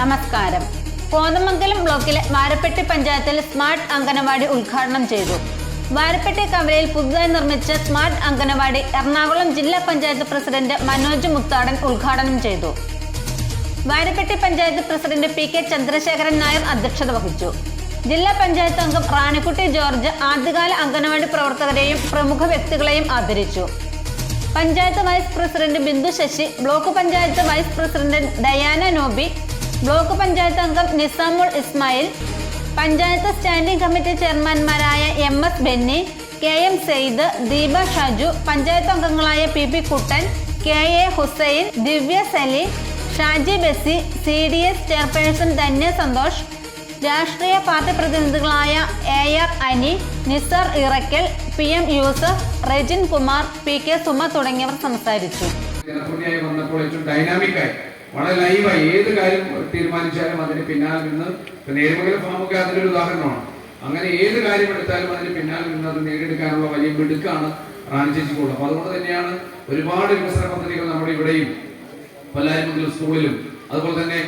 നമസ്കാരം. കോതമംഗലം ബ്ലോക്കിലെ വാരപ്പെട്ടി പഞ്ചായത്തിൽ സ്മാർട്ട് അംഗനവാടി ഉദ്ഘാടനം ചെയ്തു. വാരപ്പെട്ടി കവലയിൽ പുതുതായി നിർമ്മിച്ച സ്മാർട്ട് അംഗനവാടി എറണാകുളം ജില്ലാ പഞ്ചായത്ത് പ്രസിഡന്റ് മനോജ് മുത്താടൻ ഉദ്ഘാടനം ചെയ്തു. Varappetty panchayat president P K Chandrasekharan Nair അധ്യക്ഷത വഹിച്ചു. ജില്ലാ പഞ്ചായത്ത് അംഗം റാണിക്കുട്ടി ജോർജ് ആദ്യകാല അംഗനവാടി പ്രവർത്തകരെയും പ്രമുഖ വ്യക്തികളെയും ആദരിച്ചു. Panchayat vice president Bindu Sasi block panchayat vice president Diana Nobi block panchayat അംഗം Nizamul Ismail panchayat standing committee ചെയർമാൻമാരായ M S Benny K M Sayed Deepa Shaju panchayat അംഗങ്ങളായ P P Kuttan K A Hussain Divya Salim Shaji Bessy C D S chairperson Dhanya Santhosh രാഷ്ട്രീയ party പ്രതിനിധികളായ A R Ani Nisar Irakkal P M Yusuf Rejin Kumar P K Suma തുടങ്ങിയവർ സംസാരിച്ചു. വന്നപ്പോൾ ഏറ്റവും ഡൈനാമിക്കായി വളരെ ലൈവായി ഏത് കാര്യം തീരുമാനിച്ചാലും അതിന് പിന്നാലെ നിന്ന് ഇപ്പൊ ഫാമൊക്കെ ഫാമൊക്കെ ഒരു ഉദാഹരണമാണ്. അങ്ങനെ ഏത് കാര്യം എടുത്താലും അതിന് പിന്നാലെ നിന്ന് അത് നേടിയെടുക്കാനുള്ള വലിയ മിടുക്കാണ് റാണി ചേച്ചിക്കുള്ളത് അപ്പൊ അതുകൊണ്ട് തന്നെയാണ് ഒരുപാട് വികസന പദ്ധതികൾ നമ്മുടെ ഇവിടെയും പല്ലാരിമംഗലം സ്കൂളിലും അതുപോലെ തന്നെ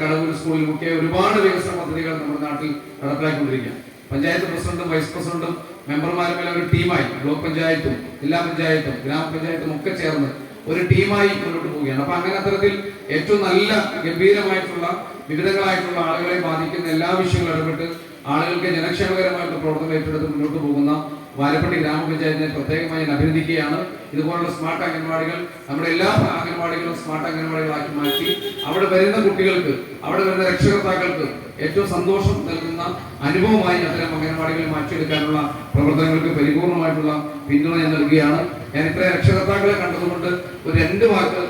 കടവൂർ സ്കൂളിലും ഒക്കെ ഒരുപാട് വികസന പദ്ധതികൾ നമ്മുടെ നാട്ടിൽ നടപ്പിലാക്കിക്കൊണ്ടിരിക്കുകയാണ്. പഞ്ചായത്ത് പ്രസിഡന്റും വൈസ് പ്രസിഡന്റും മെമ്പർമാരും എല്ലാം ഒരു ടീമായി ബ്ലോക്ക് പഞ്ചായത്തും ജില്ലാ പഞ്ചായത്തും ഗ്രാമപഞ്ചായത്തും ഒക്കെ ചേർന്ന് ഒരു ടീമായി മുന്നോട്ട് പോവുകയാണ്. അപ്പൊ അങ്ങനെ അത്തരത്തിൽ ഏറ്റവും നല്ല ഗംഭീരമായിട്ടുള്ള വിവിധങ്ങളായിട്ടുള്ള ആളുകളെ ബാധിക്കുന്ന എല്ലാ വിഷയങ്ങളും ഇടപെട്ട് ആളുകൾക്ക് ജനക്ഷേമകരമായിട്ടുള്ള പ്രവർത്തനം ഏറ്റെടുത്ത് മുന്നോട്ട് പോകുന്ന വാരപ്പള്ളി ഗ്രാമപഞ്ചായത്തിനെ പ്രത്യേകമായി ഞാൻ അഭിനന്ദിക്കുകയാണ്. ഇതുപോലുള്ള സ്മാർട്ട് അംഗൻവാടികൾ നമ്മുടെ എല്ലാ അംഗൻവാടികളും സ്മാർട്ട് അംഗൻവാടികളാക്കി മാറ്റി അവിടെ വരുന്ന കുട്ടികൾക്ക് അവിടെ വരുന്ന രക്ഷകർത്താക്കൾക്ക് ഏറ്റവും സന്തോഷം നൽകുന്ന അനുഭവമായി അത്തരം അംഗൻവാടികളെ മാറ്റിയെടുക്കാനുള്ള പ്രവർത്തനങ്ങൾക്ക് പരിപൂർണമായിട്ടുള്ള പിന്തുണ ഞാൻ നൽകുകയാണ്. ഞാൻ ഇത്രയും രക്ഷകർത്താക്കളെ കണ്ടതുകൊണ്ട് ഒരു രണ്ട് വാക്ക്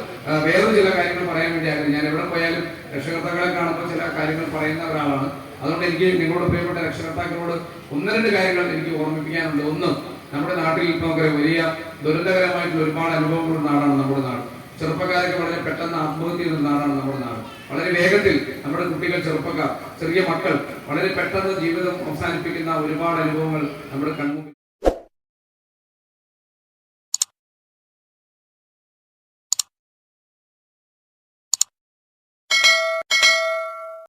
വേറെ ചില കാര്യങ്ങൾ പറയാൻ വേണ്ടി ഞാൻ എവിടെ പോയാലും രക്ഷകർത്താക്കളെ കാണുമ്പോൾ ചില കാര്യങ്ങൾ പറയുന്ന ഒരാളാണ്. അതുകൊണ്ട് എനിക്ക് നിങ്ങളോട് പ്രിയപ്പെട്ട രക്ഷകർത്താക്കളോട് ഒന്ന് രണ്ട് കാര്യങ്ങൾ എനിക്ക് ഓർമ്മിപ്പിക്കാനുണ്ട്. ഒന്ന് നമ്മുടെ നാട്ടിൽ നമുക്കറിയാം വലിയ ദുരന്തകരമായിട്ടുള്ള ഒരുപാട് അനുഭവങ്ങളുള്ള നാടാണ് നമ്മുടെ നാട്. ചെറുപ്പക്കാരൊക്കെ വളരെ പെട്ടെന്ന് ആത്മഹത്യ ചെയ്യുന്ന നാടാണ് നമ്മുടെ നാട്. വളരെ വേഗത്തിൽ നമ്മുടെ കുട്ടികൾ ചെറുപ്പക്കാർ ചെറിയ മക്കൾ വളരെ പെട്ടെന്ന് ജീവിതം അവസാനിപ്പിക്കുന്ന ഒരുപാട് അനുഭവങ്ങൾ നമ്മുടെ കൺമുമ്പിൽ